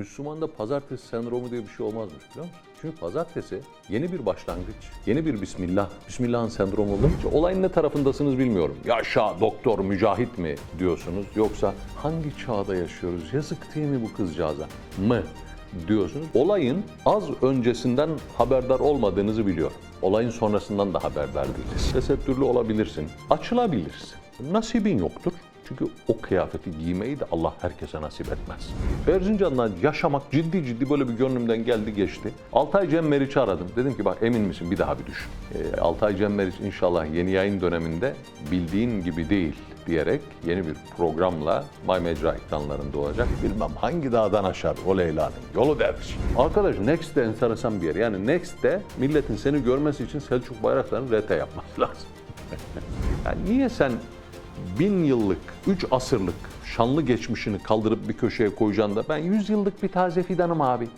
Müslümanda pazartesi sendromu diye bir şey olmazmış biliyor musun? Çünkü pazartesi yeni bir başlangıç, yeni bir bismillah. Bismillah'ın sendromu olur? Olayın ne tarafındasınız bilmiyorum. Yaşa doktor mücahit mi diyorsunuz yoksa hangi çağda yaşıyoruz? Yazık değil mi bu kızcağıza? Mı? diyorsunuz. Olayın az öncesinden haberdar olmadığınızı biliyor. Olayın sonrasından da haberdar değiliz. Tesettürlü olabilirsin, açılabilirsin. Nasibin yoktur. Çünkü o kıyafeti giymeyi de Allah herkese nasip etmez. Erzincan'dan yaşamak ciddi ciddi böyle bir gönlümden geldi geçti. Altay Cem Meriç'i aradım. Dedim ki bak emin misin bir daha bir düşün. Ee, Altay Cem Meriç inşallah yeni yayın döneminde bildiğin gibi değil diyerek yeni bir programla My Mecra ekranlarında olacak. Bilmem hangi dağdan aşar o Leyla'nın yolu derviş. Arkadaş Next de enteresan bir yer. Yani Next'te milletin seni görmesi için Selçuk Bayraktar'ın RT yapması lazım. yani niye sen bin yıllık, üç asırlık şanlı geçmişini kaldırıp bir köşeye koyacaksın da ben yüz yıllık bir taze fidanım abi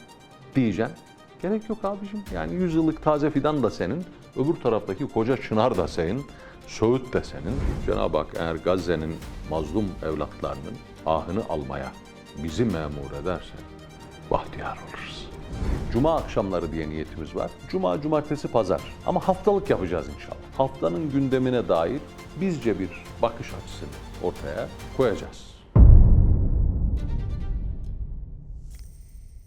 diyeceksin. Gerek yok abicim. Yani yüz yıllık taze fidan da senin, öbür taraftaki koca çınar da senin, Söğüt de senin. Cenab-ı Hak eğer Gazze'nin mazlum evlatlarının ahını almaya bizi memur ederse bahtiyar oluruz. Cuma akşamları diye niyetimiz var. Cuma, cumartesi, pazar. Ama haftalık yapacağız inşallah. Haftanın gündemine dair bizce bir bakış açısını ortaya koyacağız.